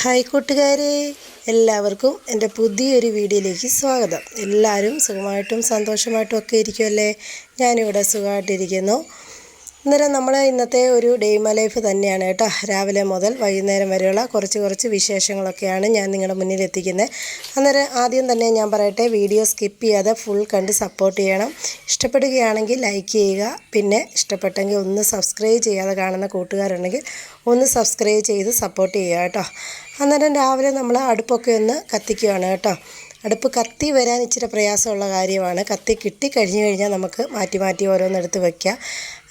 Hi കൂട്ടുകാരെ എല്ലാവർക്കും എന്റെ പുതിയൊരു വീഡിയോയിലേക്ക് സ്വാഗതം. എല്ലാവരും സുഖമായിട്ടും സന്തോഷമായിട്ടും ഒക്കെ ഇരിക്കുമല്ലേ ഞാനിവിടെ സുഖമായിട്ടിരിക്കുന്നു. അന്നേരം നമ്മൾ ഇന്നത്തെ ഒരു ഡെയ്മ ലൈഫ് തന്നെയാണ് കേട്ടോ. രാവിലെ മുതൽ വൈകുന്നേരം വരെയുള്ള കുറച്ച് കുറച്ച് വിശേഷങ്ങളൊക്കെയാണ് ഞാൻ നിങ്ങളുടെ മുന്നിൽ എത്തിക്കുന്നത് അന്നേരം ആദ്യം തന്നെ ഞാൻ പറയട്ടെ വീഡിയോ സ്കിപ്പ് ചെയ്യാതെ ഫുൾ കണ്ട് സപ്പോർട്ട് ചെയ്യണം. ഇഷ്ടപ്പെടുകയാണെങ്കിൽ ലൈക്ക് ചെയ്യുക. പിന്നെ ഇഷ്ടപ്പെട്ടെങ്കിൽ ഒന്ന് സബ്സ്ക്രൈബ് ചെയ്യാതെ കാണുന്ന കൂട്ടുകാരുണ്ടെങ്കിൽ ഒന്ന് സബ്സ്ക്രൈബ് ചെയ്ത് സപ്പോർട്ട് ചെയ്യുക കേട്ടോ. അന്നേരം രാവിലെ നമ്മൾ അടുപ്പൊക്കെ ഒന്ന് കത്തിക്കുകയാണ് കേട്ടോ. അടുപ്പ് കത്തി വരാൻ ഇച്ചിരി പ്രയാസമുള്ള കാര്യമാണ്. കത്തി കിട്ടിക്കഴിഞ്ഞ് കഴിഞ്ഞാൽ നമുക്ക് മാറ്റി മാറ്റി ഓരോന്നെടുത്ത് വയ്ക്കാം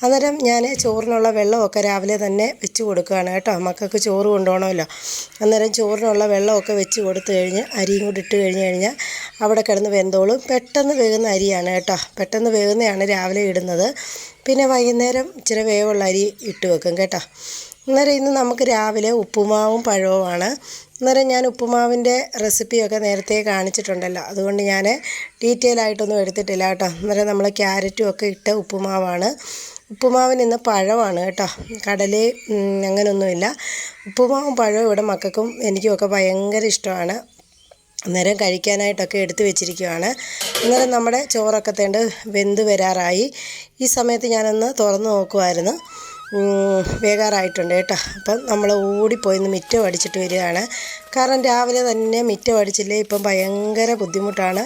അന്നേരം ഞാൻ ചോറിനുള്ള വെള്ളമൊക്കെ രാവിലെ തന്നെ വെച്ച് കൊടുക്കുകയാണ് കേട്ടോ. മക്കൾക്ക് ചോറ് കൊണ്ടുപോകണമല്ലോ. അന്നേരം ചോറിനുള്ള വെള്ളമൊക്കെ വെച്ച് കൊടുത്തു കഴിഞ്ഞ് അരിയും കൂടി ഇട്ട് കഴിഞ്ഞ് കഴിഞ്ഞാൽ അവിടെ കിടന്ന് വെന്തോളും. പെട്ടെന്ന് വേകുന്ന അരിയാണ് കേട്ടോ. പെട്ടെന്ന് വേകുന്നതാണ് രാവിലെ ഇടുന്നത്. പിന്നെ വൈകുന്നേരം ഇച്ചിരി വേവുള്ള അരി ഇട്ട് വെക്കും കേട്ടോ. അന്നേരം ഇന്ന് നമുക്ക് രാവിലെ ഉപ്പുമാവും പഴവുമാണ്. അന്നേരം ഞാൻ ഉപ്പുമാവിന്റെ റെസിപ്പിയൊക്കെ നേരത്തെ കാണിച്ചിട്ടുണ്ടല്ലോ. അതുകൊണ്ട് ഞാൻ ഡീറ്റെയിൽ ആയിട്ടൊന്നും എടുത്തിട്ടില്ല കേട്ടോ. അന്നേരം നമ്മൾ ക്യാരറ്റും ഒക്കെ ഇട്ട ഉപ്പുമാവാണ്. ഉപ്പുമാവിന് ഇന്ന് പഴമാണ് കേട്ടോ. കടലേ അങ്ങനെയൊന്നുമില്ല ഉപ്പുമാവും പഴവും ഇവിടെ മക്കൾക്കും എനിക്കുമൊക്കെ ഭയങ്കര ഇഷ്ടമാണ്. അന്നേരം കഴിക്കാനായിട്ടൊക്കെ എടുത്തു വെച്ചിരിക്കുകയാണ് അന്നേരം നമ്മുടെ ചോറൊക്കെ തേണ്ട് വെന്ത് വരാറായി. ഈ സമയത്ത് ഞാനൊന്ന് തുറന്ന് നോക്കുമായിരുന്നു വേകാറായിട്ടുണ്ട് കേട്ടോ. അപ്പം നമ്മൾ ഓടിപ്പോയി ഇന്ന് മിറ്റം അടിച്ചിട്ട് വരികയാണ്. കാരണം രാവിലെ തന്നെ മിറ്റം അടിച്ചില്ലേ ഇപ്പം ഭയങ്കര ബുദ്ധിമുട്ടാണ്.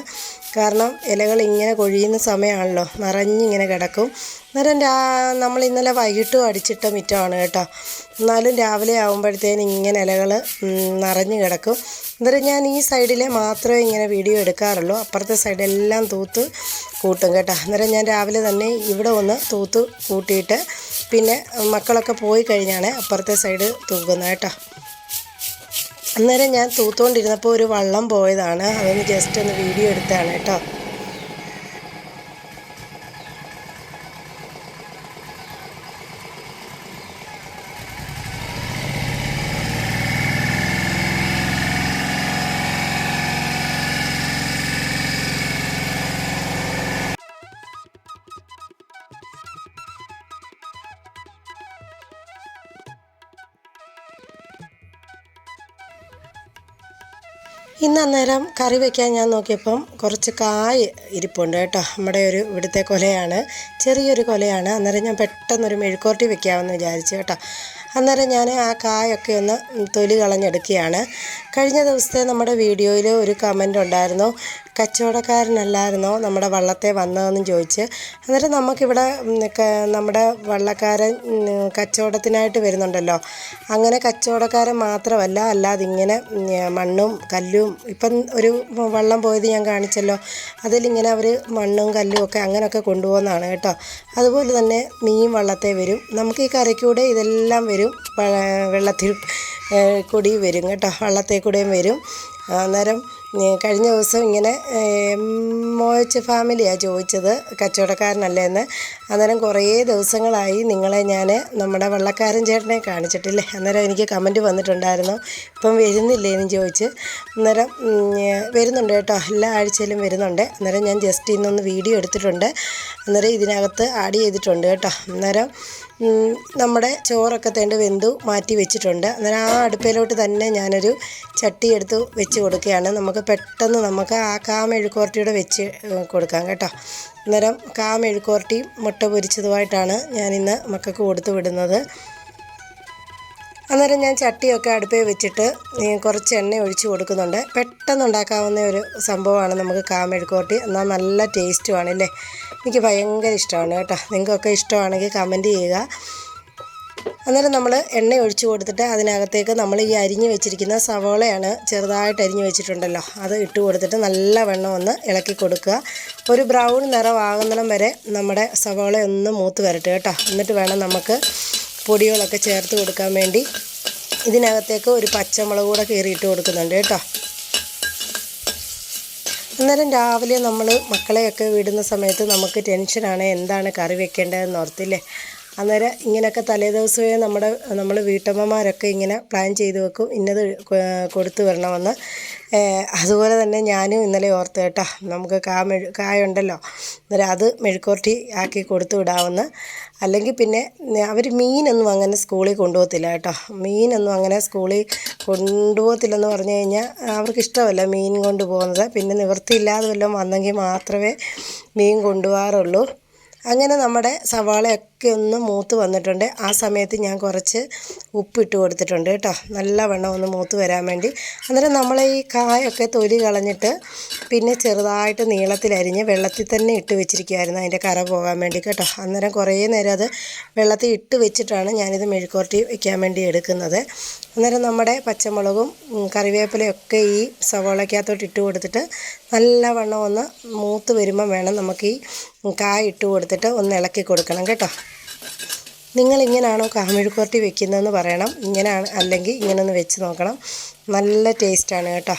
കാരണം ഇലകൾ ഇങ്ങനെ കൊഴിയുന്ന സമയമാണല്ലോ. നിറഞ്ഞിങ്ങനെ കിടക്കും. അന്നേരം രാ നമ്മൾ ഇന്നലെ വൈകിട്ടും അടിച്ചിട്ട മിറ്റമാണ് കേട്ടോ. എന്നാലും രാവിലെ ആകുമ്പോഴത്തേനും ഇങ്ങനെ ഇലകൾ നിറഞ്ഞു കിടക്കും. അന്നേരം ഞാൻ ഈ സൈഡിലെ മാത്രമേ ഇങ്ങനെ വീഡിയോ എടുക്കാറുള്ളൂ. അപ്പുറത്തെ സൈഡെല്ലാം തൂത്ത് കൂട്ടും കേട്ടോ. അന്നേരം ഞാൻ രാവിലെ തന്നെ ഇവിടെ ഒന്ന് തൂത്ത് കൂട്ടിയിട്ട് പിന്നെ മക്കളൊക്കെ പോയി കഴിഞ്ഞാണ് അപ്പുറത്തെ സൈഡ് തൂക്കുന്നത് കേട്ടോ. അന്നേരം ഞാൻ തൂത്തുകൊണ്ടിരുന്നപ്പോൾ ഒരു വള്ളം പോയതാണ്. അതൊന്ന് ജസ്റ്റ് ഒന്ന് വീഡിയോ എടുത്താണ് കേട്ടോ. ഇന്ന് അന്നേരം കറി വയ്ക്കാൻ ഞാൻ നോക്കിയപ്പം കുറച്ച് കായ് ഇരിപ്പുണ്ട് കേട്ടോ. നമ്മുടെ ഒരു ഇവിടുത്തെ കൊലയാണ്. ചെറിയൊരു കൊലയാണ്. അന്നേരം ഞാൻ പെട്ടെന്നൊരു മെഴുക്കോർട്ടി വെക്കാമെന്ന് വിചാരിച്ചു കേട്ടോ. അന്നേരം ഞാൻ ആ കായൊക്കെ ഒന്ന് തൊലി കളഞ്ഞെടുക്കുകയാണ്. കഴിഞ്ഞ ദിവസത്തെ നമ്മുടെ വീഡിയോയിൽ ഒരു കമന്റ് ഉണ്ടായിരുന്നു. കച്ചവടക്കാരനല്ലായിരുന്നോ നമ്മുടെ വള്ളത്തെ വന്നതെന്ന് ചോദിച്ച്. അന്നേരം നമുക്കിവിടെ നമ്മുടെ വള്ളക്കാരൻ കച്ചവടത്തിനായിട്ട് വരുന്നുണ്ടല്ലോ. അങ്ങനെ കച്ചവടക്കാരൻ മാത്രമല്ല അല്ലാതെ ഇങ്ങനെ മണ്ണും കല്ലും ഇപ്പം ഒരു വള്ളം പോയത് ഞാൻ കാണിച്ചല്ലോ. അതിലിങ്ങനെ അവർ മണ്ണും കല്ലും ഒക്കെ അങ്ങനെയൊക്കെ കൊണ്ടുപോകുന്നതാണ് കേട്ടോ. അതുപോലെ തന്നെ മീൻ വള്ളത്തെ വരും. നമുക്ക് ഈ കരയ്ക്കൂടെ ഇതെല്ലാം വരും. വെള്ളത്തിൽ കൂടി വരും കേട്ടോ. വള്ളത്തിൽ കൂടെയും വരും. അന്നേരം കഴിഞ്ഞ ദിവസം ഇങ്ങനെ മോച്ച് ഫാമിലിയാണ് ചോദിച്ചത് കച്ചവടക്കാരനല്ലേ എന്ന്. അന്നേരം കുറേ ദിവസങ്ങളായി നിങ്ങളെ ഞാൻ നമ്മുടെ വള്ളക്കാരൻ ചേട്ടനെ കാണിച്ചിട്ടില്ലേ? അന്നേരം എനിക്ക് കമന്റ് വന്നിട്ടുണ്ടായിരുന്നു. ഇപ്പം വരുന്നില്ലേ എന്ന് ചോദിച്ച്. അന്നേരം വരുന്നുണ്ട് കേട്ടോ. എല്ലാ ആഴ്ചയിലും വരുന്നുണ്ട്. അന്നേരം ഞാൻ ജസ്റ്റ് ഇന്നൊന്ന് വീഡിയോ എടുത്തിട്ടുണ്ട്. അന്നേരം ഇതിനകത്ത് ആഡ് ചെയ്തിട്ടുണ്ട് കേട്ടോ. അന്നേരം നമ്മുടെ ചോറൊക്കെ തേണ്ട് വെന്തു മാറ്റി വെച്ചിട്ടുണ്ട്. അന്നേരം ആ അടുപ്പയിലോട്ട് തന്നെ ഞാനൊരു ചട്ടി എടുത്ത് വെച്ച് കൊടുക്കുകയാണ്. നമുക്ക് പെട്ടെന്ന് നമുക്ക് ആ കാ മെഴുക്കുവരട്ടിയുടെ വെച്ച് കൊടുക്കാം കേട്ടോ. അന്നേരം കാ മെഴുക്കുവരട്ടിയും മുട്ട പൊരിച്ചതുമായിട്ടാണ് ഞാനിന്ന് മക്കൾക്ക് കൊടുത്തു വിടുന്നത്. അന്നേരം ഞാൻ ചട്ടിയൊക്കെ അടുപ്പിൽ വെച്ചിട്ട് കുറച്ച് എണ്ണ ഒഴിച്ച് കൊടുക്കുന്നുണ്ട്. പെട്ടെന്ന് ഉണ്ടാക്കാവുന്ന ഒരു സംഭവമാണ് നമുക്ക് കാമെഴുക്കോട്ടി എന്നാൽ നല്ല ടേസ്റ്റുമാണ് അല്ലേ എനിക്ക് ഭയങ്കര ഇഷ്ടമാണ് കേട്ടോ. നിങ്ങൾക്കൊക്കെ ഇഷ്ടമാണെങ്കിൽ കമന്റ് ചെയ്യുക. അന്നേരം നമ്മൾ എണ്ണ ഒഴിച്ചു കൊടുത്തിട്ട് അതിനകത്തേക്ക് നമ്മൾ ഈ അരിഞ്ഞു വെച്ചിരിക്കുന്ന സവോളയാണ് ചെറുതായിട്ട് അരിഞ്ഞു വെച്ചിട്ടുണ്ടല്ലോ. അത് ഇട്ട് കൊടുത്തിട്ട് നല്ല വെണ്ണം ഒന്ന് ഇളക്കി കൊടുക്കുക. ഒരു ബ്രൗൺ നിറമാകുന്നിടം വരെ നമ്മുടെ സവോള ഒന്ന് മൂത്ത് വരട്ടെ കേട്ടോ. എന്നിട്ട് വേണം നമുക്ക് പൊടികളൊക്കെ ചേർത്ത് കൊടുക്കാൻ വേണ്ടി. ഇതിനകത്തേക്ക് ഒരു പച്ചമുളക് കൂടെ കീറിയിട്ട് കൊടുക്കുന്നുണ്ട് കേട്ടോ. അന്നേരം രാവിലെ നമ്മൾ മക്കളെയൊക്കെ വിടുന്ന സമയത്ത് നമുക്ക് ടെൻഷനാണ് എന്താണ് കറി വെക്കേണ്ടതെന്ന് ഓർത്തില്ലേ? അന്നേരം ഇങ്ങനെയൊക്കെ തലേ ദിവസമേ നമ്മുടെ നമ്മൾ വീട്ടമ്മമാരൊക്കെ ഇങ്ങനെ പ്ലാൻ ചെയ്ത് വെക്കും ഇന്നത് കൊടുത്തു വരണമെന്ന് അതുപോലെ തന്നെ ഞാനും ഇന്നലെ ഓർത്ത് കേട്ടോ നമുക്ക് കാ മെഴു കായുണ്ടല്ലോ. അന്നേരം അത് മെഴുക്കുവരട്ടി ആക്കി കൊടുത്തു വിടാമെന്ന് അല്ലെങ്കിൽ പിന്നെ അവർ മീനൊന്നും അങ്ങനെ സ്കൂളിൽ കൊണ്ടുപോകത്തില്ല കേട്ടോ. മീനൊന്നും അങ്ങനെ സ്കൂളിൽ കൊണ്ടുപോകത്തില്ലെന്ന് പറഞ്ഞു കഴിഞ്ഞാൽ അവർക്ക് ഇഷ്ടമല്ല മീൻ കൊണ്ടുപോകുന്നത് പിന്നെ നിവൃത്തിയില്ലാതെ വല്ലതും വന്നെങ്കിൽ മാത്രമേ മീൻ കൊണ്ടുപോകാറുള്ളൂ. അങ്ങനെ നമ്മുടെ സവാളയൊക്കെ ഒന്ന് മൂത്ത് വന്നിട്ടുണ്ട്. ആ സമയത്ത് ഞാൻ കുറച്ച് ഉപ്പിട്ട് കൊടുത്തിട്ടുണ്ട് കേട്ടോ. നല്ലവണ്ണം ഒന്ന് മൂത്ത് വരാൻ വേണ്ടി. അന്നേരം നമ്മൾ ഈ കായൊക്കെ തൊലി കളഞ്ഞിട്ട് പിന്നെ ചെറുതായിട്ട് നീളത്തിലരിഞ്ഞ് വെള്ളത്തിൽ തന്നെ ഇട്ട് വെച്ചിരിക്കുമായിരുന്നു അതിന്റെ കറ പോകാൻ വേണ്ടി കേട്ടോ. അന്നേരം കുറേ നേരം അത് വെള്ളത്തിൽ ഇട്ട് വെച്ചിട്ടാണ് ഞാനിത് മെഴുക്കുവരട്ടി വയ്ക്കാൻ വേണ്ടി എടുക്കുന്നത്. അന്നേരം നമ്മുടെ പച്ചമുളകും കറിവേപ്പിലയൊക്കെ ഈ സവോളയ്ക്കകത്തോട്ട് ഇട്ട് കൊടുത്തിട്ട് നല്ല നല്ലവണ്ണം ഒന്ന് മൂത്ത് വരുമ്പം വേണം നമുക്ക് ഈ കായ ഇട്ട് കൊടുത്തിട്ട് ഒന്ന് ഇളക്കി കൊടുക്കണം കേട്ടോ. നിങ്ങൾ ഇങ്ങനെയാണോ കാമെഴുക്കുവരട്ടി വെക്കുന്നതെന്ന് പറയണം. ഇങ്ങനെയാണ് അല്ലെങ്കിൽ ഇങ്ങനെ ഒന്ന് വെച്ച് നോക്കണം. നല്ല ടേസ്റ്റാണ് കേട്ടോ.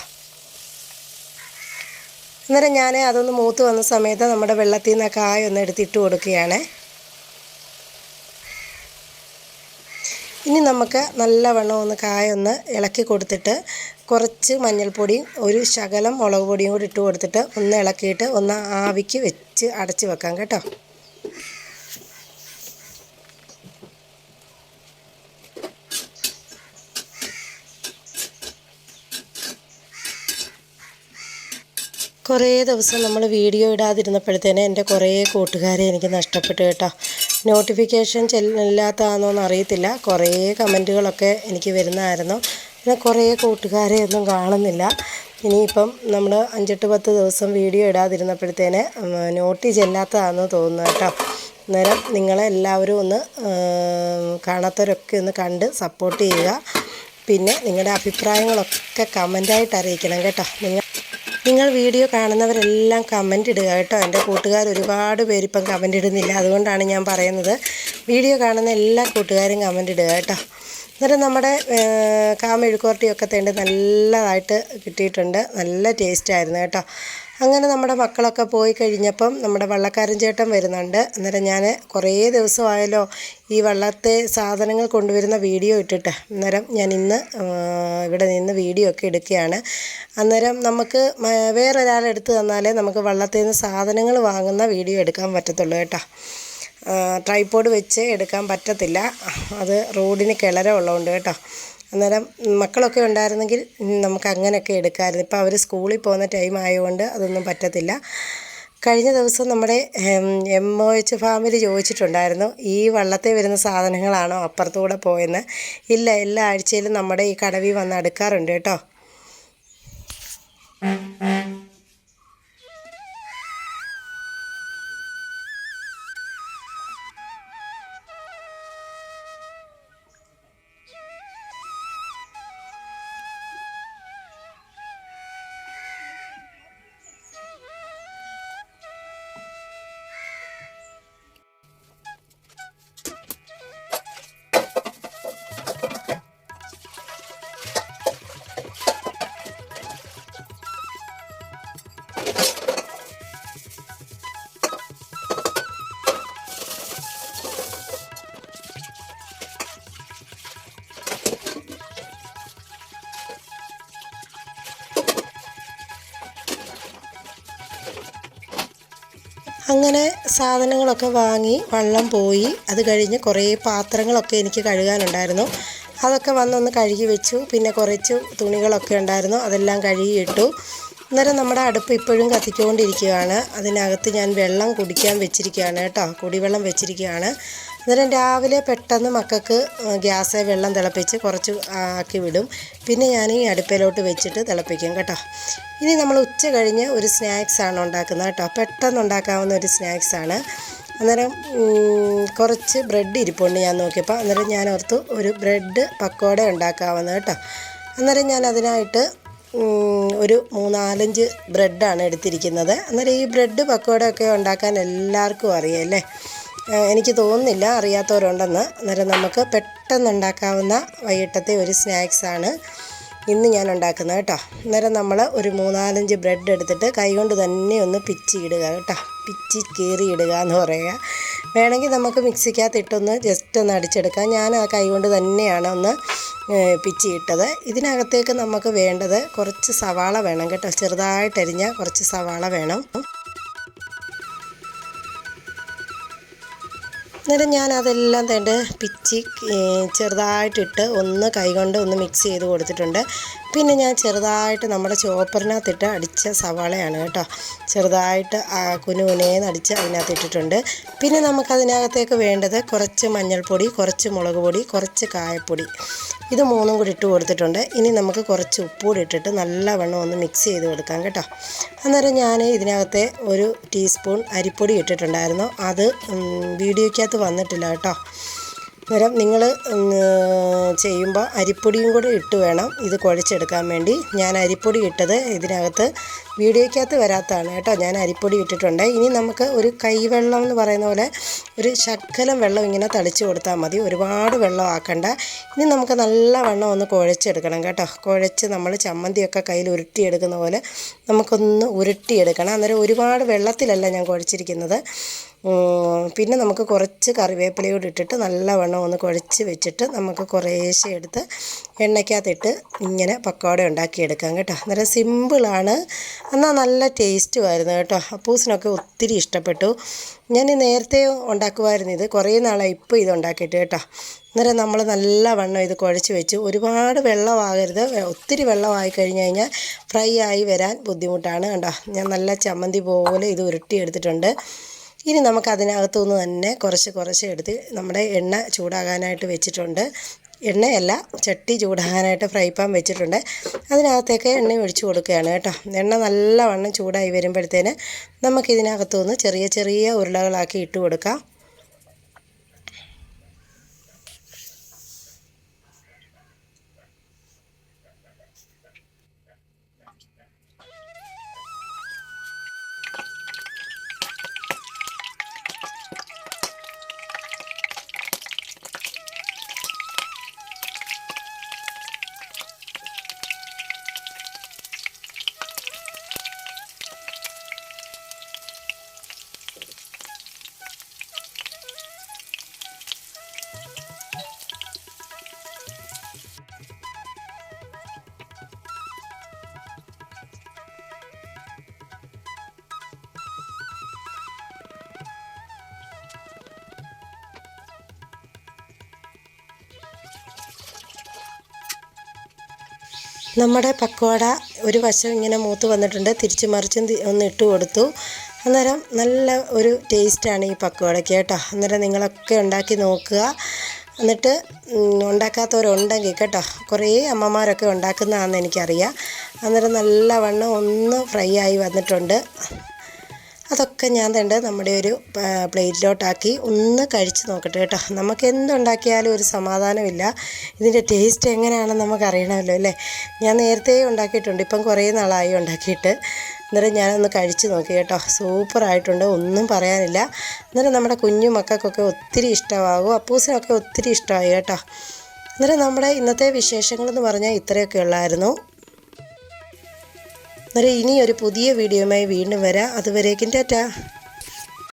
അന്നേരം ഞാൻ അതൊന്ന് മൂത്ത് വന്ന സമയത്ത് നമ്മുടെ വെള്ളത്തിൽ നിന്ന് കായ ഒന്ന് എടുത്തിട്ട് കൊടുക്കുകയാണ്. ഇനി നമുക്ക് നല്ല നല്ലവണ്ണം ഒന്ന് കായ ഒന്ന് ഇളക്കി കൊടുത്തിട്ട് കുറച്ച് മഞ്ഞൾപ്പൊടിയും ഒരു ശകലം മുളക് പൊടിയും കൂടി ഇട്ട് കൊടുത്തിട്ട് ഒന്ന് ഇളക്കിയിട്ട് ഒന്ന് ആവിക്ക് വെച്ച് അടച്ച് വെക്കാം കേട്ടോ. കുറേ ദിവസം നമ്മൾ വീഡിയോ ഇടാതിരുന്നപ്പോഴത്തേന് എന്റെ കുറേ കൂട്ടുകാരെ എനിക്ക് നഷ്ടപ്പെട്ടു കേട്ടോ. നോട്ടിഫിക്കേഷൻ ചെല്ലില്ലാത്തതാണോ എന്ന് അറിയത്തില്ല കുറേ കമന്റുകളൊക്കെ എനിക്ക് വരുന്നതായിരുന്നു. പിന്നെ കുറേ കൂട്ടുകാരെ ഒന്നും കാണുന്നില്ല. ഇനിയിപ്പം നമ്മൾ അഞ്ചെട്ട് പത്ത് ദിവസം വീഡിയോ ഇടാതിരുന്നപ്പോഴത്തേന് നോട്ടി ചെല്ലാത്തതാണെന്ന് തോന്നുന്നു കേട്ടോ. അന്നേരം നിങ്ങളെ എല്ലാവരും ഒന്ന് കാണാത്തവരൊക്കെ ഒന്ന് കണ്ട് സപ്പോർട്ട് ചെയ്യുക. പിന്നെ നിങ്ങളുടെ അഭിപ്രായങ്ങളൊക്കെ കമന്റായിട്ട് അറിയിക്കണം കേട്ടോ. നിങ്ങൾ നിങ്ങൾ വീഡിയോ കാണുന്നവരെല്ലാം കമന്റ് ഇടുക കേട്ടോ. എന്റെ കൂട്ടുകാർ ഒരുപാട് പേര് ഇപ്പം കമന്റ് ഇടുന്നില്ല. അതുകൊണ്ടാണ് ഞാൻ പറയുന്നത്. വീഡിയോ കാണുന്ന എല്ലാ കൂട്ടുകാരും കമന്റ് ഇടുക കേട്ടോ. അന്നേരം നമ്മുടെ കാമെഴുക്കുവരട്ടിയൊക്കെ തേണ്ട നല്ലതായിട്ട് കിട്ടിയിട്ടുണ്ട്. നല്ല ടേസ്റ്റായിരുന്നു കേട്ടോ. അങ്ങനെ നമ്മുടെ മക്കളൊക്കെ പോയി കഴിഞ്ഞപ്പം നമ്മുടെ വള്ളക്കാരൻ ചേട്ടൻ വരുന്നുണ്ട്. അന്നേരം ഞാൻ കുറേ ദിവസമായല്ലോ ഈ വള്ളത്തെ സാധനങ്ങൾ കൊണ്ടുവരുന്ന വീഡിയോ ഇട്ടിട്ട്. അന്നേരം ഞാൻ ഇന്ന് ഇവിടെ നിന്ന് വീഡിയോ ഒക്കെ എടുക്കുകയാണ്. അന്നേരം നമുക്ക് വേറൊരാളെടുത്ത് തന്നാലേ നമുക്ക് വള്ളത്തിൽ നിന്ന് സാധനങ്ങൾ വാങ്ങുന്ന വീഡിയോ എടുക്കാൻ പറ്റത്തുള്ളൂ കേട്ടോ. ട്രൈപ്പോഡ് വെച്ച് എടുക്കാൻ പറ്റത്തില്ല. അത് റോഡിന് കിളരമുള്ളതുകൊണ്ട് കേട്ടോ. അന്നേരം മക്കളൊക്കെ ഉണ്ടായിരുന്നെങ്കിൽ നമുക്ക് അങ്ങനെയൊക്കെ എടുക്കാമായിരുന്നു. ഇപ്പോൾ അവർ സ്കൂളിൽ പോകുന്ന ടൈം ആയതുകൊണ്ട് അതൊന്നും പറ്റത്തില്ല. കഴിഞ്ഞ ദിവസം നമ്മുടെ എം ഒ എച്ച് ഫാമിൽ ചോദിച്ചിട്ടുണ്ടായിരുന്നു ഈ വള്ളത്തിൽ വരുന്ന സാധനങ്ങളാണോ അപ്പുറത്തുകൂടെ പോയെന്ന്? ഇല്ല എല്ലാ ആഴ്ചയിലും നമ്മുടെ ഈ കടവി വന്ന് അടുക്കാറുണ്ട് കേട്ടോ. സാധനങ്ങളൊക്കെ വാങ്ങി വള്ളം പോയി. അത് കഴിഞ്ഞ് കുറേ പാത്രങ്ങളൊക്കെ എനിക്ക് കഴുകാനുണ്ടായിരുന്നു. അതൊക്കെ വന്നൊന്ന് കഴുകി വെച്ചു. പിന്നെ കുറച്ച് തുണികളൊക്കെ ഉണ്ടായിരുന്നു. അതെല്ലാം കഴുകിയിട്ടു അന്നേരം നമ്മുടെ അടുപ്പ് ഇപ്പോഴും കത്തിക്കൊണ്ടിരിക്കുകയാണ്. അതിനകത്ത് ഞാൻ വെള്ളം കുടിക്കാൻ വെച്ചിരിക്കുകയാണ് കേട്ടോ. കുടിവെള്ളം വെച്ചിരിക്കുകയാണ്. അന്നേരം രാവിലെ പെട്ടെന്ന് മക്കൾക്ക് ഗ്യാസ് വെള്ളം തിളപ്പിച്ച് കുറച്ച് ആക്കി വിടും. പിന്നെ ഞാൻ ഈ അടുപ്പിലോട്ട് വെച്ചിട്ട് തിളപ്പിക്കും കേട്ടോ. ഇനി നമ്മൾ ഉച്ച കഴിഞ്ഞ് ഒരു സ്നാക്സാണ് ഉണ്ടാക്കുന്നത് കേട്ടോ. പെട്ടെന്ന് ഉണ്ടാക്കാവുന്ന ഒരു സ്നാക്സാണ് അന്നേരം കുറച്ച് ബ്രെഡ് ഇരിപ്പുണ്ട് ഞാൻ നോക്കിയപ്പോൾ. അന്നേരം ഞാൻ ഓർത്തു ഒരു ബ്രെഡ് പക്കോട ഉണ്ടാക്കാവുന്നത് കേട്ടോ. അന്നേരം ഞാൻ അതിനായിട്ട് ഒരു മൂന്നാലഞ്ച് ബ്രെഡാണ് എടുത്തിരിക്കുന്നത്. അന്നേരം ഈ ബ്രെഡ് പക്കോടയൊക്കെ ഉണ്ടാക്കാൻ എല്ലാവർക്കും അറിയാം അല്ലേ? എനിക്ക് തോന്നുന്നില്ല അറിയാത്തവരുണ്ടെന്ന്. അന്നേരം നമുക്ക് പെട്ടെന്ന് ഉണ്ടാക്കാവുന്ന വൈകിട്ടത്തെ ഒരു സ്നാക്സാണ് ഇന്ന് ഞാൻ ഉണ്ടാക്കുന്നത് കേട്ടോ. അന്നേരം നമ്മൾ ഒരു മൂന്നാലഞ്ച് ബ്രെഡ് എടുത്തിട്ട് കൈകൊണ്ട് തന്നെ ഒന്ന് പിച്ചി ഇടുക കേട്ടോ. പിച്ചി കീറി ഇടുക എന്ന് പറയുക. വേണമെങ്കിൽ നമുക്ക് മിക്സിക്കകത്ത് ഇട്ടൊന്ന് ജസ്റ്റ് ഒന്ന് അടിച്ചെടുക്കാം. ഞാൻ ആ കൈകൊണ്ട് തന്നെയാണ് ഒന്ന് പിച്ചി ഇട്ടത് ഇതിനകത്തേക്ക് നമുക്ക് വേണ്ടത് കുറച്ച് സവാള വേണം കേട്ടോ. ചെറുതായിട്ടരിഞ്ഞ കുറച്ച് സവാള വേണം. അന്നേരം ഞാൻ അതെല്ലാം തേണ്ട പിച്ചി ചെറുതായിട്ടിട്ട് ഒന്ന് കൈകൊണ്ട് ഒന്ന് മിക്സ് ചെയ്ത് കൊടുത്തിട്ടുണ്ട്. പിന്നെ ഞാൻ ചെറുതായിട്ട് നമ്മുടെ ചോപ്പറിനകത്തിട്ട് അടിച്ച സവാളയാണ് കേട്ടോ. ചെറുതായിട്ട് കുനുകുനേന്ന് അടിച്ച് അതിനകത്ത് ഇട്ടിട്ടുണ്ട്. പിന്നെ നമുക്കതിനകത്തേക്ക് വേണ്ടത് കുറച്ച് മഞ്ഞൾപ്പൊടി കുറച്ച് മുളക് പൊടി കുറച്ച് കായപ്പൊടി. ഇത് മൂന്നും കൂടി ഇട്ട് കൊടുത്തിട്ടുണ്ട്. ഇനി നമുക്ക് കുറച്ച് ഉപ്പ് കൂടി ഇട്ടിട്ട് നല്ലവണ്ണം ഒന്ന് മിക്സ് ചെയ്ത് കൊടുക്കാം കേട്ടോ. അന്നേരം ഞാൻ ഇതിനകത്തെ ഒരു ടീസ്പൂൺ അരിപ്പൊടി ഇട്ടിട്ടുണ്ടായിരുന്നു. അത് ഉം, വീഡിയോയ്ക്കകത്ത് വന്നിട്ടില്ല കേട്ടോ. അന്നേരം നിങ്ങൾ ചെയ്യുമ്പോൾ അരിപ്പൊടിയും കൂടെ ഇട്ട് വേണം ഇത് കുഴച്ചെടുക്കാൻ വേണ്ടി. ഞാൻ അരിപ്പൊടി ഇട്ടത് ഇതിനകത്ത് വീഡിയോയ്ക്കകത്ത് വരാത്തതാണ് കേട്ടോ. ഞാൻ അരിപ്പൊടി ഇട്ടിട്ടുണ്ട്. ഇനി നമുക്ക് ഒരു കൈവെള്ളം എന്ന് പറയുന്ന പോലെ ഒരു ശക്കലം വെള്ളം ഇങ്ങനെ തളിച്ച് കൊടുത്താൽ മതി. ഒരുപാട് വെള്ളം ആക്കണ്ട. ഇനി നമുക്ക് നല്ല വെള്ളം ഒന്ന് കുഴച്ചെടുക്കണം കേട്ടോ. കുഴച്ച് നമ്മൾ ചമ്മന്തിയൊക്കെ കയ്യിൽ ഉരുട്ടിയെടുക്കുന്ന പോലെ നമുക്കൊന്ന് ഉരുട്ടിയെടുക്കണം. അന്നേരം ഒരുപാട് വെള്ളത്തിലല്ല ഞാൻ കുഴച്ചിരിക്കുന്നത്. പിന്നെ നമുക്ക് കുറച്ച് കറിവേപ്പിലയോട് ഇട്ടിട്ട് നല്ലവണ്ണം ഒന്ന് കുഴച്ച് വെച്ചിട്ട് നമുക്ക് കുറേശ്ശെ എടുത്ത് എണ്ണയ്ക്കകത്തിട്ട് ഇങ്ങനെ പക്കോട ഉണ്ടാക്കിയെടുക്കാം കേട്ടോ. അന്നേരം സിമ്പിളാണ് എന്നാൽ നല്ല ടേസ്റ്റുമായിരുന്നു കേട്ടോ. അപ്പൂസിനൊക്കെ ഒത്തിരി ഇഷ്ടപ്പെട്ടു. ഞാൻ നേരത്തെ ഉണ്ടാക്കുമായിരുന്നു ഇത്. കുറേ നാളായി ഇപ്പോൾ ഇത് ഉണ്ടാക്കിയിട്ട് കേട്ടോ. അന്നേരം നമ്മൾ നല്ല നല്ലവണ്ണം ഇത് കുഴച്ച് വെച്ച്. ഒരുപാട് വെള്ളമാകരുത്. ഒത്തിരി വെള്ളമായി കഴിഞ്ഞ് കഴിഞ്ഞാൽ ഫ്രൈ ആയി വരാൻ ബുദ്ധിമുട്ടാണ് കണ്ടോ ഞാൻ നല്ല ചമ്മന്തി പോലെ ഇത് ഉരുട്ടിയെടുത്തിട്ടുണ്ട്. ഇനി നമുക്ക് അതിനകത്തുനിന്ന് തന്നെ കുറച്ച് കുറച്ച് എടുത്ത് നമ്മുടെ എണ്ണ ചൂടാകാനായിട്ട് വെച്ചിട്ടുണ്ട്. എണ്ണയല്ല ചട്ടി ചൂടാകാനായിട്ട് ഫ്രൈ പാൻ വെച്ചിട്ടുണ്ട്. അതിനകത്തേക്ക് എണ്ണ ഒഴിച്ചു കൊടുക്കുകയാണ് കേട്ടോ. എണ്ണ നല്ലവണ്ണം ചൂടായി വരുമ്പോഴത്തേന് നമുക്കിതിനകത്തുനിന്ന് ചെറിയ ചെറിയ ഉരുളകളാക്കി ഇട്ട് കൊടുക്കാം. നമ്മുടെ പക്കോട ഒരു വശം ഇങ്ങനെ മൂത്ത് വന്നിട്ടുണ്ട്. തിരിച്ചു മറിച്ചും ഒന്ന് ഇട്ട് കൊടുത്തു. അന്നേരം നല്ല ഒരു ടേസ്റ്റാണ് ഈ പക്കോടയ്ക്ക് കേട്ടോ. അന്നേരം നിങ്ങളൊക്കെ ഉണ്ടാക്കി നോക്കുക. എന്നിട്ട് ഉണ്ടാക്കാത്തവരുണ്ടെങ്കിൽ കേട്ടോ. കുറേ അമ്മമാരൊക്കെ ഉണ്ടാക്കുന്നതാണെന്ന് എനിക്കറിയാം. അന്നേരം നല്ലവണ്ണം ഒന്ന് ഫ്രൈ ആയി വന്നിട്ടുണ്ട്. അതൊക്കെ ഞാൻ തണ്ട് നമ്മുടെ ഒരു പ്ലേറ്റിലോട്ടാക്കി ഒന്ന് കഴിച്ച് നോക്കട്ടെ കേട്ടോ. നമുക്ക് എന്തുണ്ടാക്കിയാലും ഒരു സമാധാനമില്ല. ഇതിന്റെ ടേസ്റ്റ് എങ്ങനെയാണെന്ന് നമുക്ക് അറിയണമല്ലോ അല്ലേ? ഞാൻ നേരത്തെ ഉണ്ടാക്കിയിട്ടുണ്ട്. ഇപ്പം കുറേ നാളായി ഉണ്ടാക്കിയിട്ട്. അന്നേരം ഞാനൊന്ന് കഴിച്ച് നോക്കി കേട്ടോ. സൂപ്പറായിട്ടുണ്ട്. ഒന്നും പറയാനില്ല. അന്നേരം നമ്മുടെ കുഞ്ഞു മക്കൾക്കൊക്കെ ഒത്തിരി ഇഷ്ടമാകും. അപ്പൂസിനൊക്കെ ഒത്തിരി ഇഷ്ടമായി കേട്ടോ. അന്നേരം നമ്മുടെ ഇന്നത്തെ വിശേഷങ്ങളെന്ന് പറഞ്ഞാൽ ഇത്രയൊക്കെ ഉള്ളായിരുന്നു. അന്നേരം ഇനി ഒരു പുതിയ വീഡിയോയുമായി വീണ്ടും വരാം. അതുവരേക്കും ടാറ്റാ.